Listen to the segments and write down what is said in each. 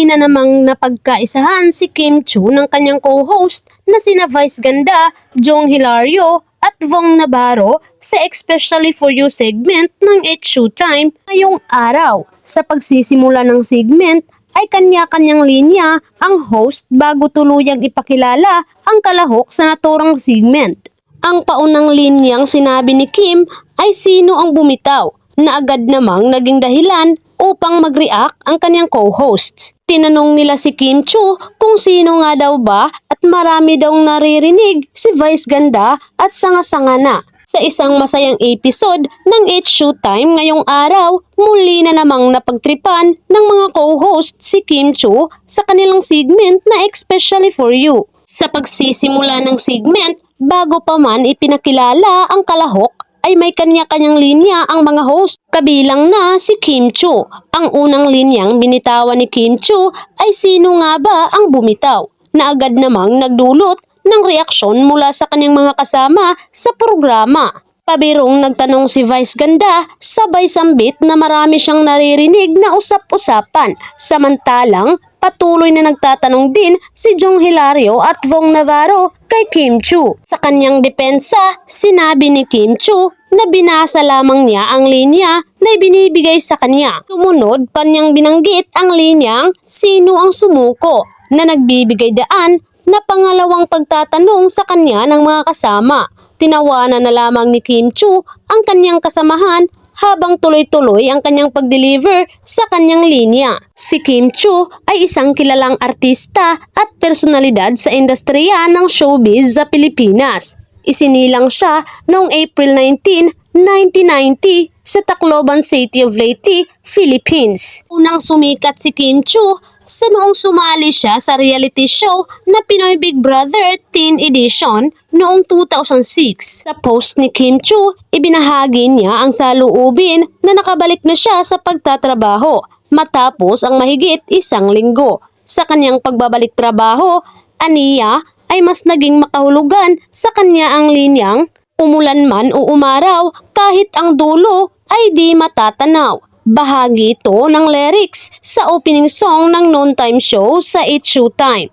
muli na namang napagkaisahan si Kim Chu ng kanyang co-host na sina Vice Ganda, Jong Hilario at Vong Navarro sa Especially For You segment ng It's Showtime ngayong araw. Sa pagsisimula ng segment ay kanya-kanyang linya ang host bago tuluyang ipakilala ang kalahok sa naturang segment. Ang paunang linyang sinabi ni Kim ay sino ang bumitaw na agad namang naging dahilan upang mag-react ang kanyang co-hosts. Tinanong nila si Kim Chu kung sino nga daw ba at marami daw naririnig si Vice Ganda at sanga-sanga na. Sa isang masayang episode ng It's Showtime ngayong araw, muli na namang napagtripan ng mga co-host si Kim Chu sa kanilang segment na Especially For You. Sa pagsisimula ng segment, bago pa man ipinakilala ang kalahok ay may kanya-kanyang linya ang mga host. Kabilang na si Kim Chu. Ang unang linyang binitawan ni Kim Chu ay sino nga ba ang bumitaw na agad namang nagdulot ng reaksyon mula sa kanyang mga kasama sa programa. Pabirong nagtanong si Vice Ganda, sabay sambit na marami siyang naririnig na usap-usapan. Samantalang patuloy na nagtatanong din si Jong Hilario at Vong Navarro kay Kim Chu. Sa kanyang depensa, sinabi ni Kim Chu na binasa lamang niya ang linya na ibinibigay sa kanya. Sumunod pa niyang binanggit ang linyang sino ang sumuko na nagbibigay daan na pangalawang pagtatanong sa kanya ng mga kasama. Tinawanan na lamang ni Kim Chu ang kanyang kasamahan habang tuloy-tuloy ang kanyang pag-deliver sa kanyang linya. Si Kim Chu ay isang kilalang artista at personalidad sa industriya ng showbiz sa Pilipinas. Isinilang siya noong April 19, 1990 sa Tacloban City of Leyte, Philippines. Unang sumikat si Kim Chu sa noong sumali siya sa reality show na Pinoy Big Brother Teen Edition noong 2006. Sa post ni Kim Chu, ibinahagi niya ang saluubin na nakabalik na siya sa pagtatrabaho matapos ang mahigit isang linggo. Sa kanyang pagbabalik trabaho, aniya ay mas naging makahulugan sa kanya ang linyang umulan man o umaraw kahit ang dulo ay di matatanaw. Bahagi ito ng lyrics sa opening song ng noontime show sa It's Showtime.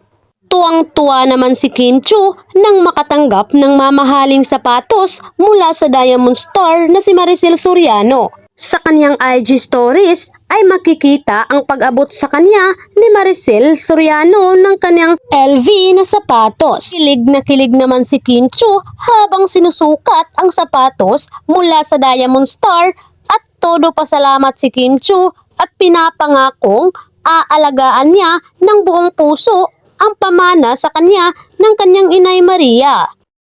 Tuwang-tuwa naman si Kim Chu nang makatanggap ng mamahaling sapatos mula sa Diamond Star na si Maricel Soriano. Sa kanyang IG stories ay makikita ang pag-abot sa kanya ni Maricel Soriano ng kanyang LV na sapatos. Kilig na kilig naman si Kim Chu habang sinusukat ang sapatos mula sa Diamond Star todo pasalamat si Kim Chu at pinapangakong aalagaan niya ng buong puso ang pamana sa kanya ng kanyang inay Maria.